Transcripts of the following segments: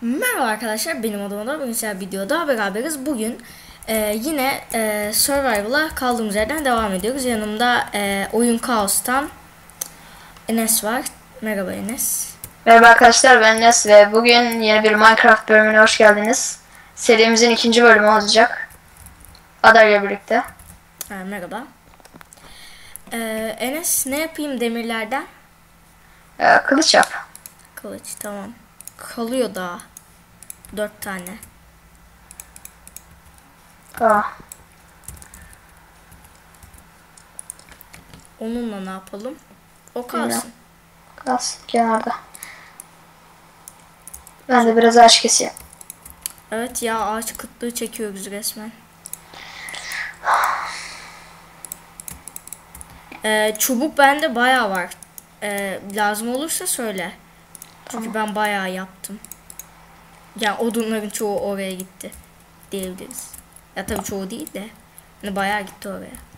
Merhaba arkadaşlar benim adım Ada. Bugün sizlerle videoda beraberiz. Bugün e, yine e, Survival'a kaldığımız yerden devam ediyoruz. Yanımda e, Oyun Kaos'tan Enes var. Merhaba Enes. Merhaba arkadaşlar ben Enes ve bugün yeni bir Minecraft bölümüne hoş geldiniz. Serimizin ikinci bölümü olacak. Ada ile birlikte. Ha, merhaba. E, Enes ne yapayım demirlerden? Ee, kılıç yap. Kılıç tamam. Kalıyor daha. Dört tane. Aa, Onunla ne yapalım? O kalsın. kalsın kenarda. Ben de biraz ağaç keseyim. Evet ya ağaç kıtlığı çekiyoruz resmen. Ee, çubuk bende bayağı var. Ee, lazım olursa söyle. Çünkü ben bayağı yaptım. Yani odunların çoğu oraya gitti diyebiliriz. Ya tabii çoğu değil de. Hani bayağı gitti oraya.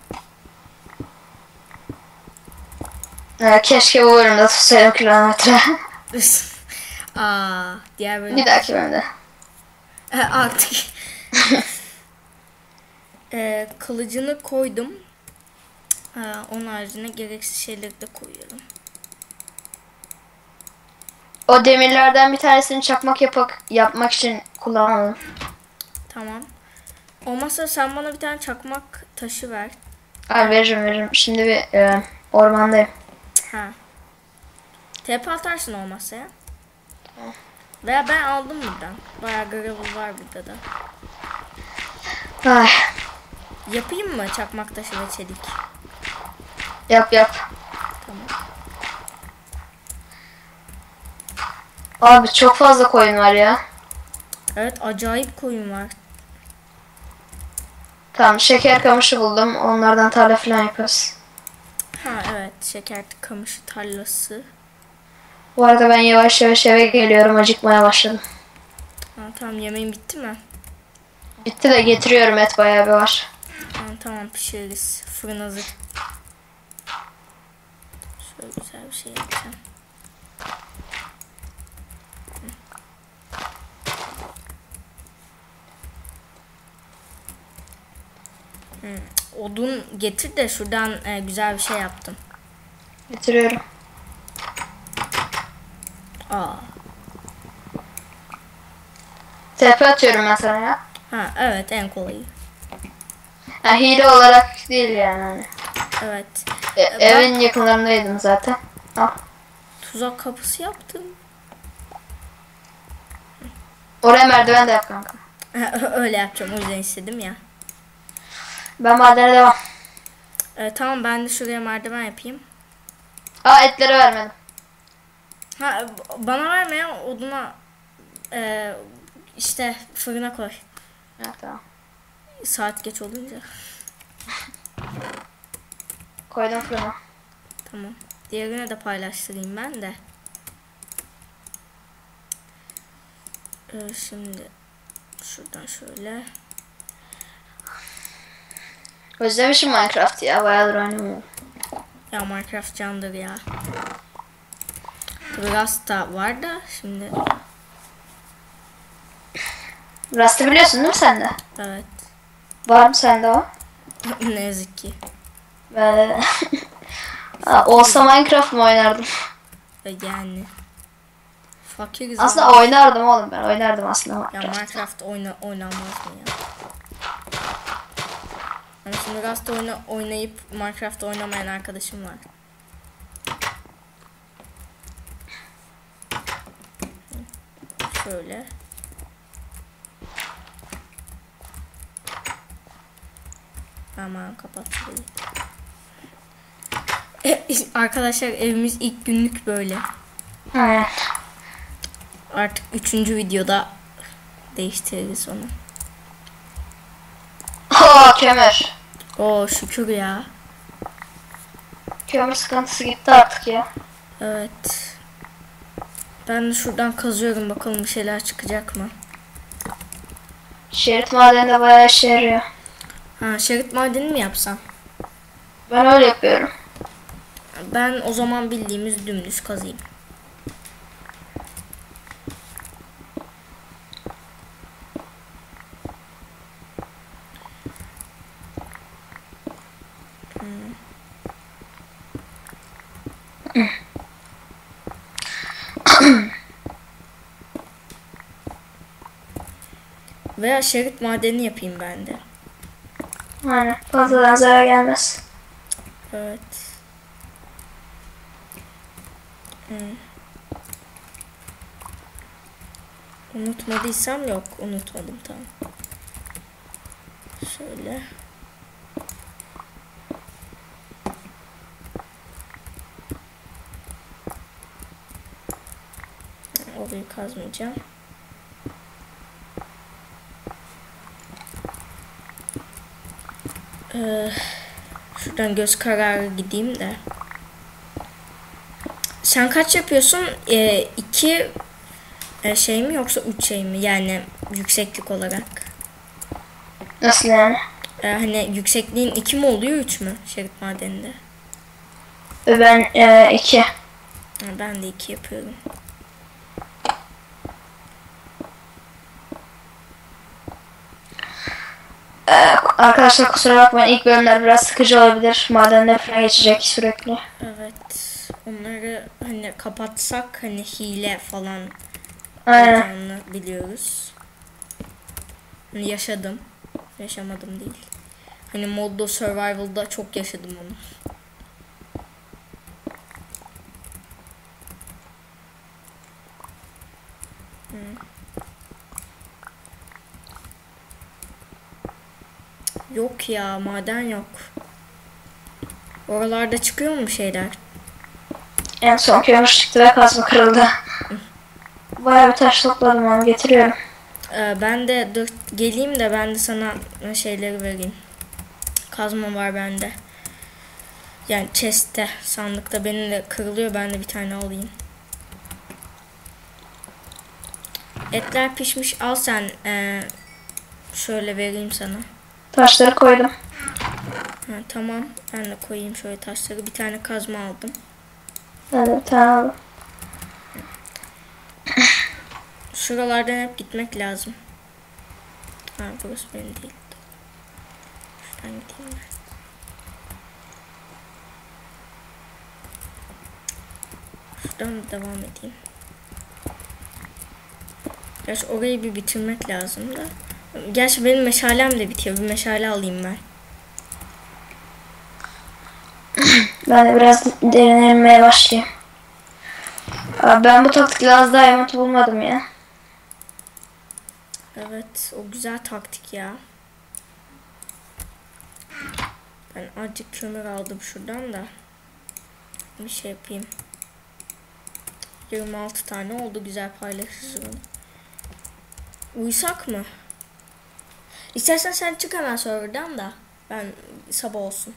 Ee, keşke bu bölümde tutsaydım kilometre. Aa, diğer bölüm. bir dahaki bölümde. Artık. e, kılıcını koydum. E, onun haricinde gereksiz şeyleri de koyuyorum. O demirlerden bir tanesini çakmak yapak, yapmak için kullanalım. Tamam. Olmazsa sen bana bir tane çakmak taşı ver. Al veririm veririm. Şimdi bir e, ormandayım. Ha. TP atarsın olmazsa ya. Veya ben aldım buradan. Bayağı gravel var burada da. Ay, Yapayım mı çakmak taşı ve çelik? yap yap. Abi çok fazla koyun var ya. Evet acayip koyun var. Tamam şeker kamışı buldum. Onlardan tarla falan yaparız. Ha evet şeker kamışı tarlası. Bu arada ben yavaş yavaş eve geliyorum. Acıkmaya başladım. Ha, tamam yemeğin bitti mi? Bitti de getiriyorum et bayağı bir var. Tamam tamam pişiririz. Fırın hazır. Şöyle güzel bir şey yapacağım. Hı, Odun getir de şuradan e, güzel bir şey yaptım. Getiriyorum. Aa. TP atıyorum ben sana ya. Ha evet en kolayı. Ha, hile olarak değil yani. hani. Evet. E, evin yakınlarındaydım zaten. Al. Tuzak kapısı yaptım. Oraya merdiven de yap kanka. Öyle yapacağım o yüzden istedim ya. Ben madene devam. E, tamam ben de şuraya merdiven yapayım. Aa etleri vermedim. Ha bana verme ya oduna e, işte fırına koy. Ha, tamam. Saat geç olunca. Koydum fırına. Tamam. Diğerine de paylaştırayım ben de. E, şimdi şuradan şöyle. Özlemişim Minecraft ya. Bayağıdır oynamıyorum. Ya Minecraft candır ya. Da var da şimdi Rust'ı biliyorsun değil mi sen de? evet Var mı sende o? ne yazık ki. Ben olsa Minecraft mı oynardım? E, yani fakiriz Aslında ama- oynardım oğlum ben. Oynardım aslında Ya Minecraft. Minecraft oyna, oynanmaz mı ya? Yani şimdi Rust oyna, oynayıp Minecraft oynamayan arkadaşım var. Şöyle. Aman kapat şurayı. Arkadaşlar evimiz ilk günlük böyle. Aynen. Artık üçüncü videoda değiştiririz onu. Oo kömür. Oo şükür ya. Kömür sıkıntısı gitti artık ya. Evet. Ben de şuradan kazıyorum bakalım bir şeyler çıkacak mı? Şerit madeni bayağı işe yarıyor. Ha şerit madeni mi yapsam? Ben öyle yapıyorum. Ben o zaman bildiğimiz dümdüz kazayım. Veya şerit madeni yapayım ben de. Aynen. Fazladan zarar gelmez. Evet. Hmm. Unutmadıysam yok. Unutmadım tamam. Şöyle. Orayı kazmayacağım. Ee, şuradan göz kararı gideyim de. Sen kaç yapıyorsun? Ee, iki e, şey mi yoksa üç şey mi? Yani yükseklik olarak. Nasıl yani? Ee, hani yüksekliğin iki mi oluyor üç mü şerit madeninde? Ben e, iki. Ben de iki yapıyorum. Ee, arkadaşlar kusura bakmayın ilk bölümler biraz sıkıcı olabilir. Madenler falan geçecek sürekli. Evet. Onları hani kapatsak hani hile falan Aynen. biliyoruz. Hani yaşadım. Yaşamadım değil. Hani modda survival'da çok yaşadım onu. Yok ya maden yok. Oralarda çıkıyor mu şeyler? En son kömür çıktı ve kazma kırıldı. Bayağı bir taş topladım getiriyorum. Ee, ben de dur geleyim de ben de sana şeyleri vereyim. Kazma var bende. Yani chest'te, sandıkta benim de kırılıyor. Ben de bir tane alayım. Etler pişmiş. Al sen. ee, şöyle vereyim sana. Taşları koydum. Ha, tamam. Ben de koyayım şöyle taşları. Bir tane kazma aldım. Tane aldım. Şuralardan hep gitmek lazım. Ha burası benim değil. Şuradan gideyim ben. Şuradan da devam edeyim. Gerçi orayı bir bitirmek lazım da. Gerçi benim meşalem de bitiyor. Bir meşale alayım ben. Ben de biraz derinlemeye başlayayım. Abi ben bu taktikle az daha emot bulmadım ya. Evet, o güzel taktik ya. Ben azıcık kömür aldım şuradan da. Bir şey yapayım. 26 tane oldu güzel paylaşırız onu. Uyusak mı? İstersen sen çık hemen serverdan da. Ben sabah olsun.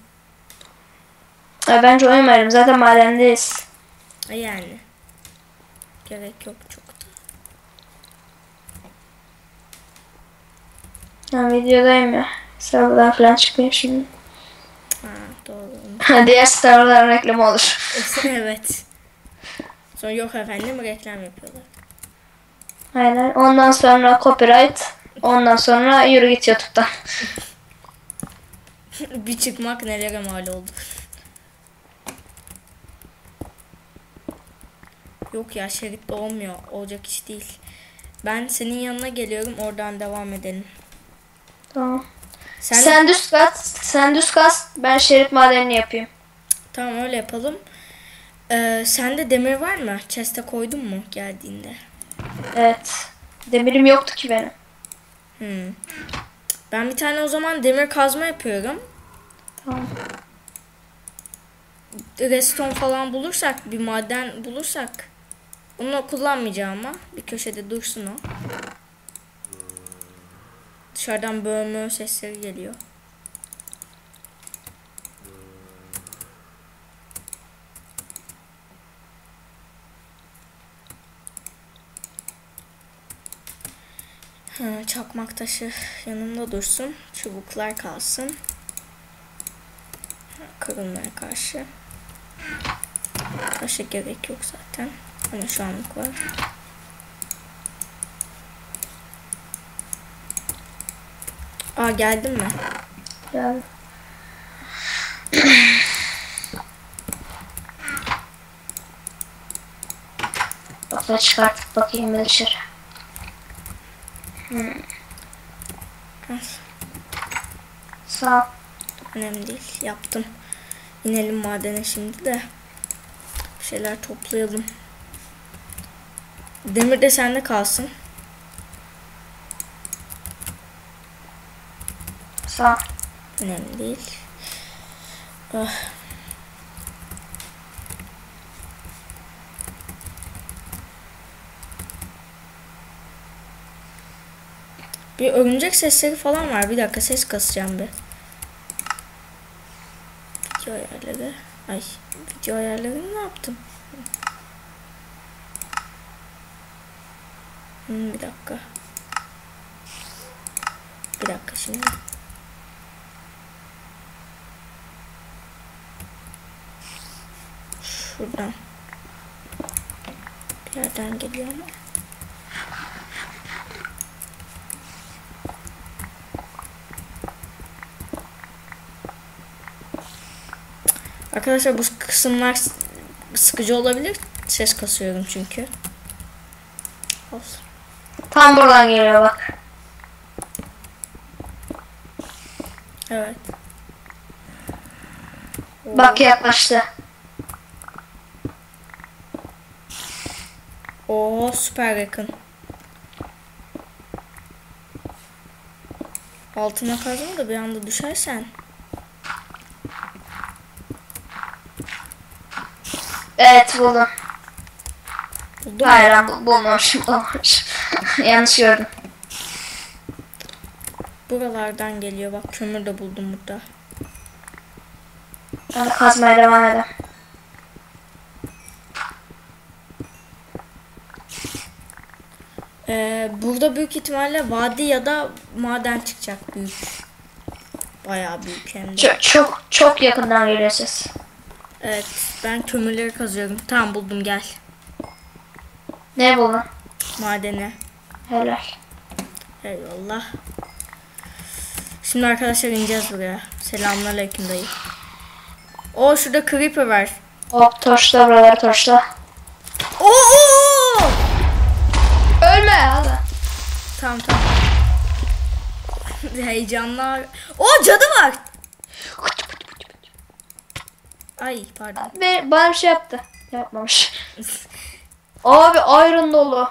Abi bence uyumayalım. Zaten madendeyiz. E Yani. Gerek yok çok da. Ben videodayım ya. Serverdan falan çıkmayayım şimdi. Ha doğru. Diğer Star'dan reklam olur. evet. Sonra yok efendim reklam yapıyorlar. Aynen. Ondan sonra copyright. Ondan sonra yürü git YouTube'dan. bir çıkmak nelere mal oldu. Yok ya şeritte olmuyor. Olacak iş değil. Ben senin yanına geliyorum. Oradan devam edelim. Tamam. Sen, Sen düz kat. Sen düz kas. Ben şerit madenini yapayım. Tamam öyle yapalım. Ee, sende demir var mı? Chest'e koydun mu geldiğinde? Evet. Demirim yoktu ki benim. Hmm. Ben bir tane o zaman demir kazma yapıyorum. Tamam. Redstone falan bulursak, bir maden bulursak onu kullanmayacağım ama bir köşede dursun o. Dışarıdan bölme sesleri geliyor. Ha, çakmak taşı yanımda dursun. Çubuklar kalsın. Kırılmaya karşı. Taşa gerek yok zaten. Ama şu anlık var. Aa geldin mi? Yani. Hatta çıkartıp bakayım bir Hmm. Sağ. Önemli değil. Yaptım. İnelim madene şimdi de. Bir şeyler toplayalım. Demir de sende kalsın. Sağ. Önemli değil. Ah. Bir örümcek sesleri falan var. Bir dakika ses kasacağım bir. Video ayarları. Ay video ayarlarını ne yaptım? Hmm, bir dakika. Bir dakika şimdi. Şuradan. Bir yerden geliyor ama. Arkadaşlar bu kısımlar sıkıcı olabilir. Ses kasıyorum çünkü. Olsun. Tam buradan geliyor bak. Evet. Bak yaklaştı. Oo süper yakın. Altına kazma da bir anda düşersen. Evet buldum. Buldum. Hayır ben bu- bulmamışım. bulmamışım. Yanlış gördüm. Buralardan geliyor. Bak kömür de buldum burada. Ben kazmaya devam edeyim. Ee, burada büyük ihtimalle vadi ya da maden çıkacak büyük. Bayağı büyük hem de. Çok çok, çok yakından ses. Evet ben kömürleri kazıyorum. Tamam buldum gel. Ne buldun? Madene. Helal. Eyvallah. Şimdi arkadaşlar ineceğiz buraya. Selamünaleyküm dayı. O şurada creeper var. Hop torçla buraları torçla. Oo! oo, oo! Ölme hadi. Tamam tamam. Heyecanlar. O cadı var. Ay pardon. Be, bana bir şey yaptı. Yapmamış. Abi iron dolu.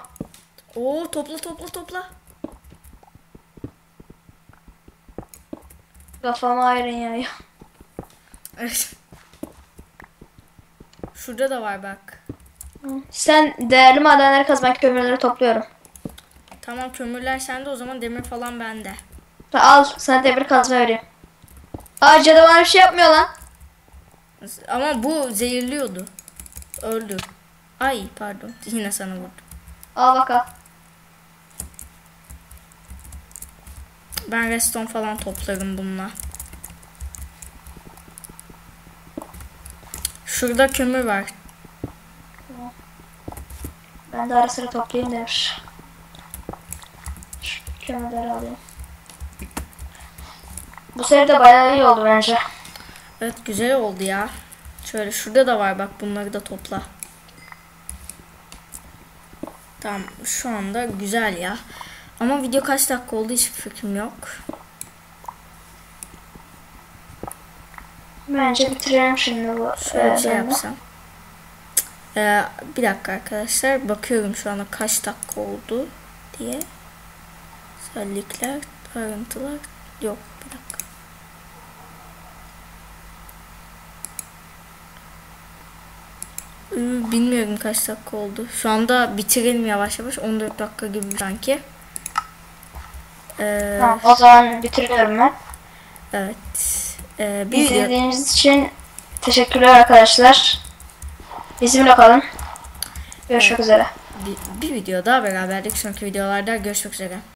Oo topla topla topla. Kafama iron yağıyor. Evet. Şurada da var bak. Sen değerli madenleri kazmak kömürleri topluyorum. Tamam kömürler sende o zaman demir falan bende. Al sana demir kazma vereyim. Aa cadı bana bir şey yapmıyor lan. Ama bu zehirliyordu. Öldü. Ay pardon. Yine sana vurdum. Al bak al. Ben reston falan toplarım bununla. Şurada kömür var. Ben de ara sıra toplayayım demiş. Şu kömürleri alayım. Bu seri de bayağı iyi oldu bence. Evet güzel oldu ya. Şöyle şurada da var bak bunları da topla. Tamam şu anda güzel ya. Ama video kaç dakika oldu hiçbir fikrim yok. Bence bitirelim şimdi bu. Şöyle e, şey yapsam. Ee, bir dakika arkadaşlar. Bakıyorum şu anda kaç dakika oldu diye. Özellikler, ayrıntılar. Yok bir dakika. Bilmiyorum kaç dakika oldu. Şu anda bitirelim yavaş yavaş. 14 dakika gibi sanki. Ee, Tamam, o zaman bitiriyorum ben. Evet. Ee, video- izlediğiniz için teşekkürler arkadaşlar. Bizimle kalın. Görüşmek üzere. bir, bir video daha beraberdik. Sonraki videolarda görüşmek üzere.